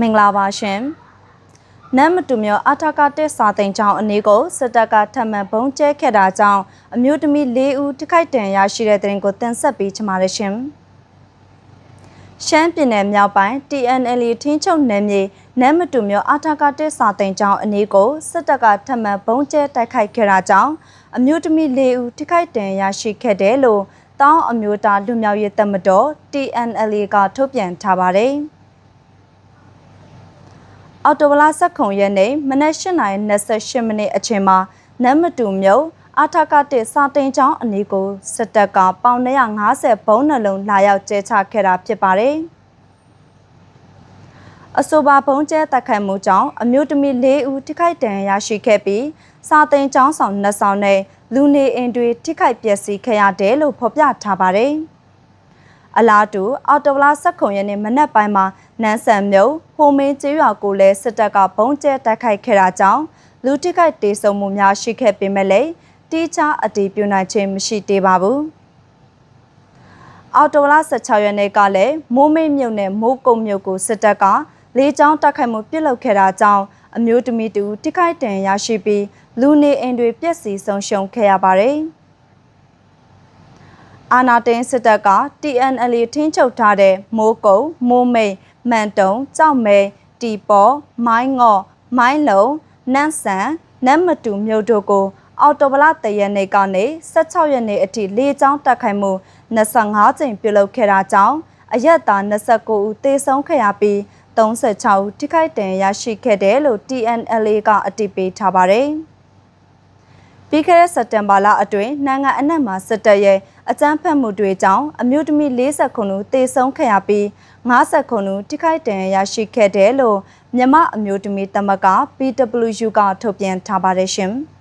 မင်္ဂလာပါရှင်နမ်မတူမျိုးအာထာကတက်စာသိန်ချောင်းအနည်းကိုစစ်တပ်ကထပ်မံဘုံကျဲခဲ့တာကြောင့်အမျိုးသမီး၄ဦးထိခိုက်ဒဏ်ရာရှိတဲ့တဲ့ရင်ကိုတင်ဆက်ပေးချင်ပါတယ်ရှင်ရှမ်းပြည်နယ်မြောက်ပိုင်း TNL ထင်းချုပ်နယ်မြေနမ်မတူမျိုးအာထာကတက်စာသိန်ချောင်းအနည်းကိုစစ်တပ်ကထပ်မံဘုံကျဲတိုက်ခိုက်ခဲ့တာကြောင့်အမျိုးသမီး၄ဦးထိခိုက်ဒဏ်ရာရှိခဲ့တယ်လို့တောင်းအမျိုးသားလူမျိုးရေးတပ်မတော် TNL ကထုတ်ပြန်ထားပါတယ်။ အော်တိုဘလာဆက်ခုံရက်နေ့မနက်၈ :28 မိနစ်အချိန်မှာနမ်မတူမြို့အာထကတစ်စာတင်ချောင်းအနီးကိုစစ်တပ်ကပေါင်150ဘုံနှလုံးလာရောက်ကျဲချခဲ့တာဖြစ်ပါတယ်။အဆိုပါဘုံကျဲတက်ခတ်မှုကြောင့်အမျိုးသမီး၄ဦးထိခိုက်ဒဏ်ရာရှိခဲ့ပြီးစာတင်ချောင်းဆောင်နှစ်ဆောင်နဲ့လူနေအိမ်တွေထိခိုက်ပျက်စီးခဲ့ရတယ်လို့ဖော်ပြထားပါတယ်။ အလားတူအော်တိုဘလာဆက်ခုံရနေမနက်ပိုင်းမှာနန်းဆန်မြို့ဟိုမင်းကျေးရွာကိုလည်းစစ်တပ်ကဘုံကျဲတိုက်ခိုက်ခဲ့တာကြောင့်လူထိခိုက်ဒေဆုံမှုများရှိခဲ့ပေမဲ့လည်းတိကျအတည်ပြုနိုင်ခြင်းမရှိသေးပါဘူးအော်တိုဘလာ16ရက်နေ့ကလည်းမိုးမိတ်မြို့နယ်မိုးကုံမြို့ကိုစစ်တပ်ကလေကြောင်းတိုက်ခိုက်မှုပြုလုပ်ခဲ့တာကြောင့်အမျိုးသမီးတူထိခိုက်ဒဏ်ရာရှိပြီးလူနေအိမ်တွေပျက်စီးဆုံးရှုံးခဲ့ရပါတယ်။ အာနာတင်းစစ်တပ်က TNL ထင်းချုပ်ထားတဲ့မိုးကုံမိုးမိတ်မန်တုံကြောက်မဲတီပေါ်မိုင်းငော့မိုင်းလုံနန်းဆန်နမ်မတူမြို့တို့ကို အော်တိုဘလတရက်နေ့ကနေ16ရက်နေ့အထိလေကြောင်းတက်ခိုင်မှု25ကြိမ်ပြုလုပ်ခဲ့တာကြောင့်အရက်သား29ဦးသေဆုံးခဲ့ရပြီး36ဦးထိခိုက်ဒဏ်ရာရှိခဲ့တယ်လို့ TNL ကအတည်ပြုထားပါတယ်။ ပြီးခဲ့တဲ့စက်တင်ဘာလအတွင်းနိုင်ငံအနှံ့မှာစစ်တပ်ရဲ့အကြမ်းဖက်မှုတွေကြောင့်အမျိုးသမီး40ခုနူသေဆုံးခဲ့ရပြီး50ခုနူထိခိုက်ဒဏ်ရာရရှိခဲ့တယ်လို့မြမအမျိုးသမီးသမဂ္ဂ PWU ကထုတ်ပြန်ထားပါတယ်ရှင်။